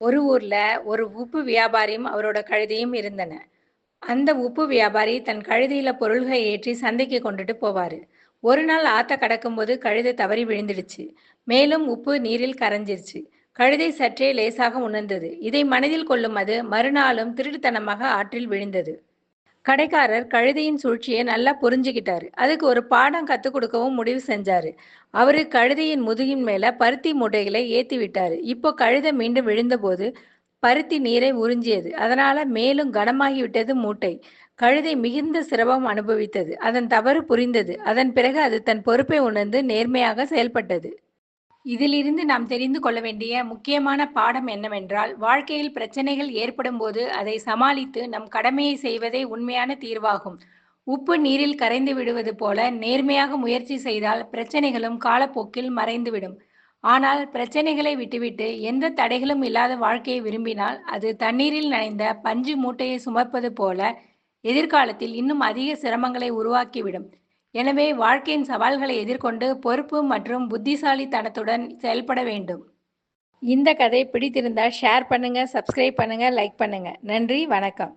ஒரு ஊர்ல ஒரு உப்பு வியாபாரியும் அவரோட கழுதையும் இருந்தன. அந்த உப்பு வியாபாரி தன் கழுதியில பொருள்களை ஏற்றி சந்தைக்கு கொண்டுட்டு போவாரு. ஒரு நாள் ஆத்த கடக்கும்போது கழுதை தவறி விழுந்துடுச்சு. மேலும் உப்பு நீரில் கரைஞ்சிருச்சு. கழுதை சற்றே லேசாக உணர்ந்தது. இதை மனதில் கொள்ளும் அது மறுநாளும் திருட்டுத்தனமாக ஆற்றில் விழுந்தது. கடைக்காரர் கழுதையின் சூழ்ச்சியை நல்லா புரிஞ்சுக்கிட்டாரு அதுக்கு ஒரு பாடம் கத்துக் கொடுக்கவும் முடிவு செஞ்சாரு. அவரு கழுதையின் முதுகின் மேல பருத்தி மூட்டைகளை ஏத்தி விட்டாரு. இப்போ கழுதை மீண்டும் விழுந்தபோது பருத்தி நீரை உறிஞ்சியது. அதனால மேலும் கனமாகிவிட்டது மூட்டை. கழுதை மிகுந்த சிரமம் அனுபவித்தது. அதன் தவறு புரிந்தது. அதன் பிறகு அது தன் பொறுப்பை உணர்ந்து நேர்மையாக செயல்பட்டது. இதிலிருந்து நாம் தெரிந்து கொள்ள வேண்டிய முக்கியமான பாடம் என்னவென்றால் வாழ்க்கையில் பிரச்சனைகள் ஏற்படும்போது அதை சமாளித்து நம் கடமையை செய்வதே உண்மையான தீர்வாகும். உப்பு நீரில் கரைந்து விடுவது போல நேர்மையாக முயற்சி செய்தால் பிரச்சனைகளும் காலப்போக்கில் மறைந்துவிடும். ஆனால் பிரச்சனைகளை விட்டுவிட்டு எந்த தடைகளும் இல்லாத வாழ்க்கையை விரும்பினால் அது தண்ணீரில் நனைந்த பஞ்சு மூட்டையை சுமப்பது போல எதிர்காலத்தில் இன்னும் அதிக சிரமங்களை உருவாக்கிவிடும். எனவே வாழ்க்கையின் சவால்களை எதிர்கொண்டு பொறுப்பு மற்றும் புத்திசாலித்தனத்துடன் செயல்பட வேண்டும். இந்த கதை பிடித்திருந்தால் ஷேர் பண்ணுங்க, சப்ஸ்கிரைப் பண்ணுங்க, லைக் பண்ணுங்க. நன்றி, வணக்கம்.